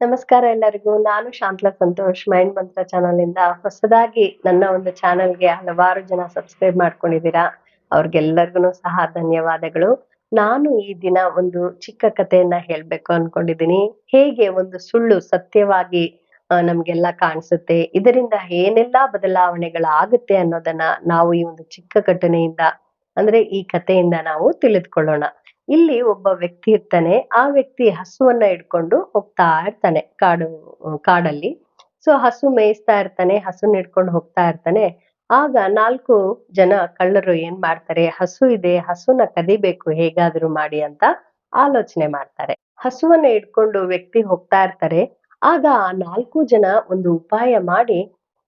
ನಮಸ್ಕಾರ ಎಲ್ಲರಿಗೂ. ನಾನು ಶಾಂತಲಾ ಸಂತೋಷ್, ಮೈಂಡ್ ಮಂತ್ರ ಚಾನಲ್ ಇಂದ ಹೊಸದಾಗಿ ನನ್ನ ಒಂದು ಚಾನಲ್ಗೆ ಹಲವಾರು ಜನ ಸಬ್ಸ್ಕ್ರೈಬ್ ಮಾಡ್ಕೊಂಡಿದ್ದೀರಾ. ಅವ್ರಿಗೆಲ್ಲರಿಗೂ ಸಹ ಧನ್ಯವಾದಗಳು. ನಾನು ಈ ದಿನ ಒಂದು ಚಿಕ್ಕ ಕಥೆಯನ್ನ ಹೇಳ್ಬೇಕು ಅನ್ಕೊಂಡಿದ್ದೀನಿ. ಹೇಗೆ ಒಂದು ಸುಳ್ಳು ಸತ್ಯವಾಗಿ ನಮ್ಗೆಲ್ಲ ಕಾಣಿಸುತ್ತೆ, ಇದರಿಂದ ಏನೆಲ್ಲಾ ಬದಲಾವಣೆಗಳಾಗುತ್ತೆ ಅನ್ನೋದನ್ನ ನಾವು ಈ ಒಂದು ಚಿಕ್ಕ ಘಟನೆಯಿಂದ, ಅಂದ್ರೆ ಈ ಕಥೆಯಿಂದ ನಾವು ತಿಳಿದುಕೊಳ್ಳೋಣ. ಇಲ್ಲಿ ಒಬ್ಬ ವ್ಯಕ್ತಿ ಇರ್ತಾನೆ. ಆ ವ್ಯಕ್ತಿ ಹಸುವನ್ನ ಹಿಡ್ಕೊಂಡು ಹೋಗ್ತಾ ಇರ್ತಾನೆ ಕಾಡು, ಕಾಡಲ್ಲಿ. ಸೊ ಹಸು ಮೇಯಿಸ್ತಾ ಇರ್ತಾನೆ, ಹಸುನ ಹಿಡ್ಕೊಂಡು ಹೋಗ್ತಾ ಇರ್ತಾನೆ. ಆಗ ನಾಲ್ಕು ಜನ ಕಳ್ಳರು ಏನ್ ಮಾಡ್ತಾರೆ? ಹಸು ಇದೆ, ಹಸುನ ಕದಿಬೇಕು, ಹೇಗಾದ್ರೂ ಮಾಡಿ ಅಂತ ಆಲೋಚನೆ ಮಾಡ್ತಾರೆ. ಹಸುವನ್ನ ಹಿಡ್ಕೊಂಡು ವ್ಯಕ್ತಿ ಹೋಗ್ತಾ ಇರ್ತಾರೆ. ಆಗ ಆ ನಾಲ್ಕು ಜನ ಒಂದು ಉಪಾಯ ಮಾಡಿ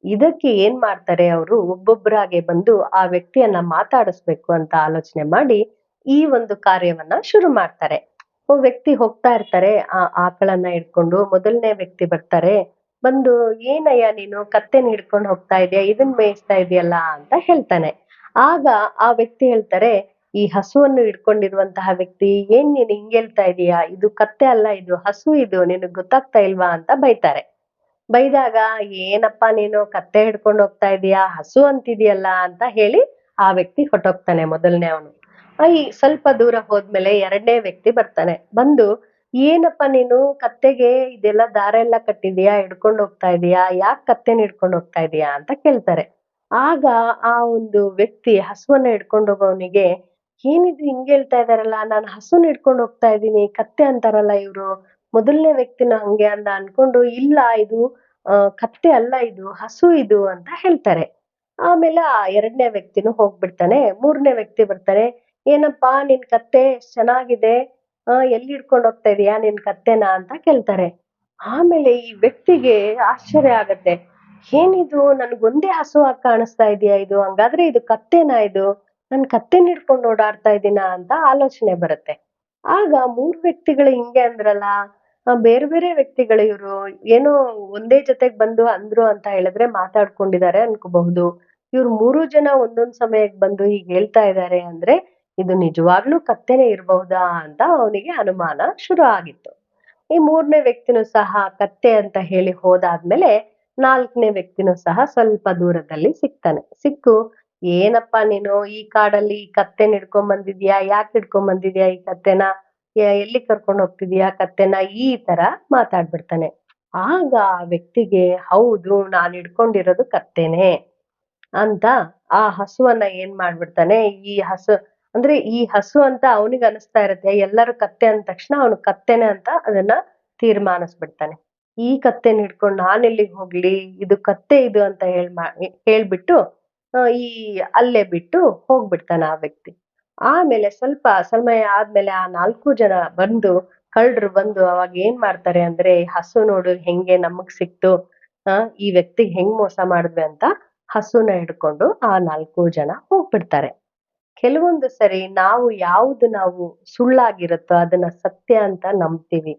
ಇದಕ್ಕೆ ಏನ್ ಮಾಡ್ತಾರೆ? ಅವರು ಒಬ್ಬೊಬ್ಬರಾಗೆ ಬಂದು ಆ ವ್ಯಕ್ತಿಯನ್ನ ಮಾತಾಡಿಸ್ಬೇಕು ಅಂತ ಆಲೋಚನೆ ಮಾಡಿ ಈ ಒಂದು ಕಾರ್ಯವನ್ನ ಶುರು ಮಾಡ್ತಾರೆ. ವ್ಯಕ್ತಿ ಹೋಗ್ತಾ ಇರ್ತಾರೆ, ಆ ಆಕಳನ್ನ ಹಿಡ್ಕೊಂಡು, ಮೊದಲನೇ ವ್ಯಕ್ತಿ ಬರ್ತಾರೆ, ಬಂದು, ಏನಯ್ಯ ನೀನು, ಕತ್ತೆನ ಹಿಡ್ಕೊಂಡು ಹೋಗ್ತಾ ಇದೆಯಾ? ಇದನ್ ಮೇಯಿಸ್ತಾ ಇದೆಯಲ್ಲ? ಅಂತ ಹೇಳ್ತಾನೆ. ಆಗ ಆ ವ್ಯಕ್ತಿ ಹೇಳ್ತಾರೆ, ಈ ಹಸುವನ್ನು ಹಿಡ್ಕೊಂಡಿರುವಂತಹ ವ್ಯಕ್ತಿ, ಏನ್ ನೀನ್ ಹಿಂಗ್ ಹೇಳ್ತಾ ಇದೀಯಾ? ಇದು ಕತ್ತೆ ಅಲ್ಲ, ಇದು ಹಸು ಇದು, ನಿನಗ್ ಗೊತ್ತಾಗ್ತಾ ಇಲ್ವಾ? ಅಂತ ಬೈತಾರೆ. ಬೈದಾಗ, ಏನಪ್ಪಾ ನೀನು, ಕತ್ತೆ ಹಿಡ್ಕೊಂಡು ಹೋಗ್ತಾ ಇದೀಯಾ? ಹಸು ಅಂತಿದೆಯಲ್ಲ? ಅಂತ ಹೇಳಿ ಆ ವ್ಯಕ್ತಿ ಹೊಟ್ಟೋಗ್ತಾನೆ ಮೊದಲನೇ ಅವನು. ಈ ಸ್ವಲ್ಪ ದೂರ ಹೋದ್ಮೇಲೆ ಎರಡನೇ ವ್ಯಕ್ತಿ ಬರ್ತಾನೆ. ಬಂದು, ಏನಪ್ಪ ನೀನು? ಕತ್ತೆಗೆ ಇದೆಲ್ಲ ದಾರ ಎಲ್ಲ ಕಟ್ಟಿದ್ಯಾ ಹಿಡ್ಕೊಂಡು ಹೋಗ್ತಾ ಇದೀಯಾ? ಯಾಕೆ ಕತ್ತೆನ ಹಿಡ್ಕೊಂಡು ಹೋಗ್ತಾ ಇದೀಯಾ? ಅಂತ ಕೇಳ್ತಾರೆ. ಆಗ ಆ ಒಂದು ವ್ಯಕ್ತಿ ಹಸುವನ್ನ ಹಿಡ್ಕೊಂಡು ಹೋಗೋವನಿಗೆ, ಏನಿದು ಹಿಂಗ್ ಹೇಳ್ತಾ ಇದಾರಲ್ಲ? ನಾನು ಹಸುನ ಹಿಡ್ಕೊಂಡು ಹೋಗ್ತಾ ಇದ್ದೀನಿ ಕತ್ತೆ ಅಂತಾರಲ್ಲ ಇವ್ರು. ಮೊದಲನೇ ವ್ಯಕ್ತಿನ ಹಂಗೆ ಅಂತ ಅನ್ಕೊಂಡು, ಇಲ್ಲ ಇದು ಕತ್ತೆ ಅಲ್ಲ ಇದು, ಹಸು ಇದು ಅಂತ ಹೇಳ್ತಾರೆ. ಆಮೇಲೆ ಆ ಎರಡನೇ ವ್ಯಕ್ತಿನೂ ಹೋಗ್ಬಿಡ್ತಾನೆ. ಮೂರನೇ ವ್ಯಕ್ತಿ ಬರ್ತಾರೆ. ಏನಪ್ಪಾ, ನಿನ್ ಕತ್ತೆ ಎಷ್ಟ್ ಚೆನ್ನಾಗಿದೆ, ಆ, ಎಲ್ಲಿ ಹಿಡ್ಕೊಂಡು ಹೋಗ್ತಾ ಇದೀಯಾ, ನಿನ್ ಕತ್ತೆನ ಅಂತ ಕೇಳ್ತಾರೆ. ಆಮೇಲೆ ಈ ವ್ಯಕ್ತಿಗೆ ಆಶ್ಚರ್ಯ ಆಗತ್ತೆ. ಏನಿದು, ನನ್ಗೊಂದೇ ಹಸುವಾಗಿ ಕಾಣಿಸ್ತಾ ಇದೆಯಾ ಇದು? ಹಂಗಾದ್ರೆ ಇದು ಕತ್ತೆನಾ ಇದು? ನನ್ ಕತ್ತೆನ ಹಿಡ್ಕೊಂಡು ಓಡಾಡ್ತಾ ಇದೀನ ಅಂತ ಆಲೋಚನೆ ಬರುತ್ತೆ. ಆಗ ಮೂರ್ ವ್ಯಕ್ತಿಗಳು ಹಿಂಗೆ ಅಂದ್ರಲ್ಲ ಬೇರೆ ಬೇರೆ ವ್ಯಕ್ತಿಗಳು ಇವ್ರು ಏನೋ ಒಂದೇ ಜೊತೆಗ್ ಬಂದು ಅಂದ್ರು ಅಂತ ಹೇಳಿದ್ರೆ ಮಾತಾಡ್ಕೊಂಡಿದ್ದಾರೆ ಅನ್ಕೋಬಹುದು. ಇವ್ರು ಮೂರು ಜನ ಒಂದೊಂದ್ ಸಮಯಕ್ಕೆ ಬಂದು ಹೀಗೆ ಹೇಳ್ತಾ ಇದ್ದಾರೆ ಅಂದ್ರೆ ಇದು ನಿಜವಾಗ್ಲೂ ಕತ್ತೆನೇ ಇರಬಹುದಾ ಅಂತ ಅವನಿಗೆ ಅನುಮಾನ ಶುರು ಆಗಿತ್ತು. ಈ ಮೂರನೇ ವ್ಯಕ್ತಿನೂ ಸಹ ಕತ್ತೆ ಅಂತ ಹೇಳಿ ಹೋದಾದ್ಮೇಲೆ ನಾಲ್ಕನೇ ವ್ಯಕ್ತಿನೂ ಸಹ ಸ್ವಲ್ಪ ದೂರದಲ್ಲಿ ಸಿಗ್ತಾನೆ ಸಿಕ್ಕು, ಏನಪ್ಪ ನೀನು ಈ ಕಾಡಲ್ಲಿ ಈ ಕತ್ತೆ ಹಿಡ್ಕೊಂಡ್ ಬಂದಿದ್ಯಾ ಯಾಕೆ ಹಿಡ್ಕೊಂಡ್ ಬಂದಿದ್ಯಾ ಈ ಕತ್ತೆನ? ಎಲ್ಲಿ ಕರ್ಕೊಂಡು ಹೋಗ್ತಿದ್ಯಾ ಕತ್ತೆನ? ಈ ತರ ಮಾತಾಡ್ಬಿಡ್ತಾನೆ. ಆಗ ಆ ವ್ಯಕ್ತಿಗೆ, ಹೌದು, ನಾನ್ ಹಿಡ್ಕೊಂಡಿರೋದು ಕತ್ತೆನೆ ಅಂತ ಆ ಹಸುವನ್ನ ಏನ್ ಮಾಡ್ಬಿಡ್ತಾನೆ, ಈ ಹಸು ಅಂದ್ರೆ ಈ ಹಸು ಅಂತ ಅವನಿಗೆ ಅನಿಸ್ತಾ ಇರತ್ತೆ, ಎಲ್ಲರೂ ಕತ್ತೆ ಅಂದ ತಕ್ಷಣ ಅವನು ಕತ್ತೆನೆ ಅಂತ ಅದನ್ನ ತೀರ್ಮಾನಿಸ್ಬಿಡ್ತಾನೆ. ಈ ಕತ್ತೆನ ಹಿಡ್ಕೊಂಡು ನಾನು ಎಲ್ಲಿಗೆ ಹೋಗ್ಲಿ, ಇದು ಕತ್ತೆ ಇದು ಅಂತ ಹೇಳ್ ಹೇಳ್ಬಿಟ್ಟು ಈ ಅಲ್ಲೇ ಬಿಟ್ಟು ಹೋಗ್ಬಿಡ್ತಾನೆ ಆ ವ್ಯಕ್ತಿ. ಆಮೇಲೆ ಸ್ವಲ್ಪ ಸಮಯ ಆದ್ಮೇಲೆ ಆ ನಾಲ್ಕು ಜನ ಬಂದು, ಕಳ್ಳರು ಬಂದು ಅವಾಗ ಏನ್ ಮಾಡ್ತಾರೆ ಅಂದ್ರೆ, ಹಸು ನೋಡು ಹೆಂಗೆ ನಮಗ್ ಸಿಕ್ತು, ಆ, ಈ ವ್ಯಕ್ತಿಗೆ ಹೆಂಗ್ ಮೋಸ ಮಾಡಿದ್ವಿ ಅಂತ ಹಸುನ ಹಿಡ್ಕೊಂಡು ಆ ನಾಲ್ಕು ಜನ ಹೋಗ್ಬಿಡ್ತಾರೆ. ಕೆಲವೊಂದು ಸರಿ ನಾವು ಯಾವ್ದು ನಾವು ಸುಳ್ಳಾಗಿರುತ್ತೋ ಅದನ್ನ ಸತ್ಯ ಅಂತ ನಂಬ್ತೀವಿ.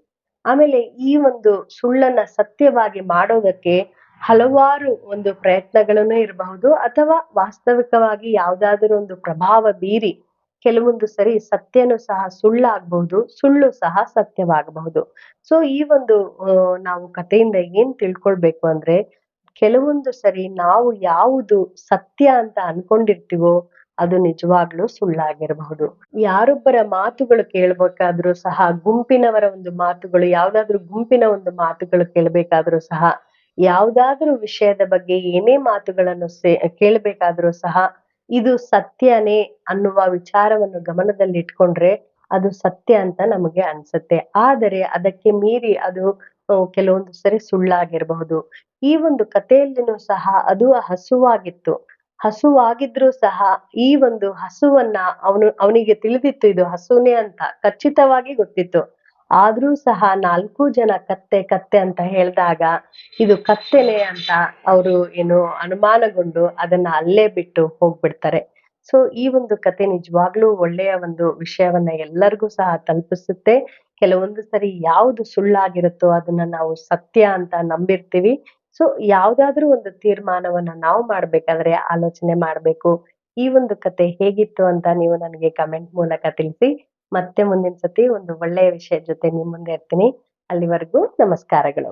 ಆಮೇಲೆ ಈ ಒಂದು ಸುಳ್ಳನ್ನ ಸತ್ಯವಾಗಿ ಮಾಡೋದಕ್ಕೆ ಹಲವಾರು ಒಂದು ಪ್ರಯತ್ನಗಳನ್ನು ಇರಬಹುದು ಅಥವಾ ವಾಸ್ತವಿಕವಾಗಿ ಯಾವ್ದಾದ್ರು ಒಂದು ಪ್ರಭಾವ ಬೀರಿ ಕೆಲವೊಂದು ಸರಿ ಸತ್ಯನೂ ಸಹ ಸುಳ್ಳಾಗಬಹುದು, ಸುಳ್ಳು ಸಹ ಸತ್ಯವಾಗಬಹುದು. ಸೊ ಈ ಒಂದು ನಾವು ಕಥೆಯಿಂದ ಏನ್ ತಿಳ್ಕೊಳ್ಬೇಕು ಅಂದ್ರೆ ಕೆಲವೊಂದು ಸರಿ ನಾವು ಯಾವುದು ಸತ್ಯ ಅಂತ ಅನ್ಕೊಂಡಿರ್ತೀವೋ ಅದು ನಿಜವಾಗ್ಲೂ ಸುಳ್ಳಾಗಿರಬಹುದು. ಯಾರೊಬ್ಬರ ಮಾತುಗಳು ಕೇಳ್ಬೇಕಾದ್ರೂ ಸಹ, ಗುಂಪಿನವರ ಒಂದು ಮಾತುಗಳು, ಯಾವ್ದಾದ್ರು ಗುಂಪಿನ ಒಂದು ಮಾತುಗಳು ಕೇಳ್ಬೇಕಾದ್ರೂ ಸಹ, ಯಾವ್ದಾದ್ರು ವಿಷಯದ ಬಗ್ಗೆ ಏನೇ ಮಾತುಗಳನ್ನು ಕೇಳ್ಬೇಕಾದ್ರೂ ಸಹ, ಇದು ಸತ್ಯನೇ ಅನ್ನುವ ವಿಚಾರವನ್ನು ಗಮನದಲ್ಲಿ ಇಟ್ಕೊಂಡ್ರೆ ಅದು ಸತ್ಯ ಅಂತ ನಮಗೆ ಅನ್ಸುತ್ತೆ. ಆದರೆ ಅದಕ್ಕೆ ಮೀರಿ ಅದು ಕೆಲವೊಂದು ಸರಿ ಸುಳ್ಳಾಗಿರಬಹುದು. ಈ ಒಂದು ಕಥೆಯಲ್ಲಿನೂ ಸಹ ಅದು ಹಸುವಾಗಿತ್ತು ಹಸುವಾಗಿದ್ರೂ ಸಹ ಈ ಒಂದು ಹಸುವನ್ನ ಅವನು, ಅವನಿಗೆ ತಿಳಿದಿತ್ತು ಇದು ಹಸುನೇ ಅಂತ, ಖಚಿತವಾಗಿ ಗೊತ್ತಿತ್ತು. ಆದ್ರೂ ಸಹ ನಾಲ್ಕು ಜನ ಕತ್ತೆ ಕತ್ತೆ ಅಂತ ಹೇಳಿದಾಗ ಇದು ಕತ್ತೆನೆ ಅಂತ ಅವರು ಏನು ಅನುಮಾನಗೊಂಡು ಅದನ್ನ ಅಲ್ಲೇ ಬಿಟ್ಟು ಹೋಗ್ಬಿಡ್ತಾರೆ. ಸೊ ಈ ಒಂದು ಕತೆ ನಿಜವಾಗ್ಲೂ ಒಳ್ಳೆಯ ಒಂದು ವಿಷಯವನ್ನ ಎಲ್ಲರಿಗೂ ಸಹ ತಲುಪಿಸುತ್ತೆ. ಕೆಲವೊಂದು ಸರಿ ಯಾವುದು ಸುಳ್ಳಾಗಿರುತ್ತೋ ಅದನ್ನ ನಾವು ಸತ್ಯ ಅಂತ ನಂಬಿರ್ತೀವಿ. ಸೊ ಯಾವ್ದಾದ್ರು ಒಂದು ತೀರ್ಮಾನವನ್ನ ನಾವು ಮಾಡ್ಬೇಕಾದ್ರೆ ಆಲೋಚನೆ ಮಾಡ್ಬೇಕು. ಈ ಒಂದು ಕತೆ ಹೇಗಿತ್ತು ಅಂತ ನೀವು ನನಗೆ ಕಮೆಂಟ್ ಮೂಲಕ ತಿಳಿಸಿ. ಮತ್ತೆ ಮುಂದಿನ ಸತಿ ಒಂದು ಒಳ್ಳೆಯ ವಿಷಯದ ಜೊತೆ ನಿಮ್ ಮುಂದೆ ಇರ್ತೀನಿ. ಅಲ್ಲಿವರೆಗೂ ನಮಸ್ಕಾರಗಳು.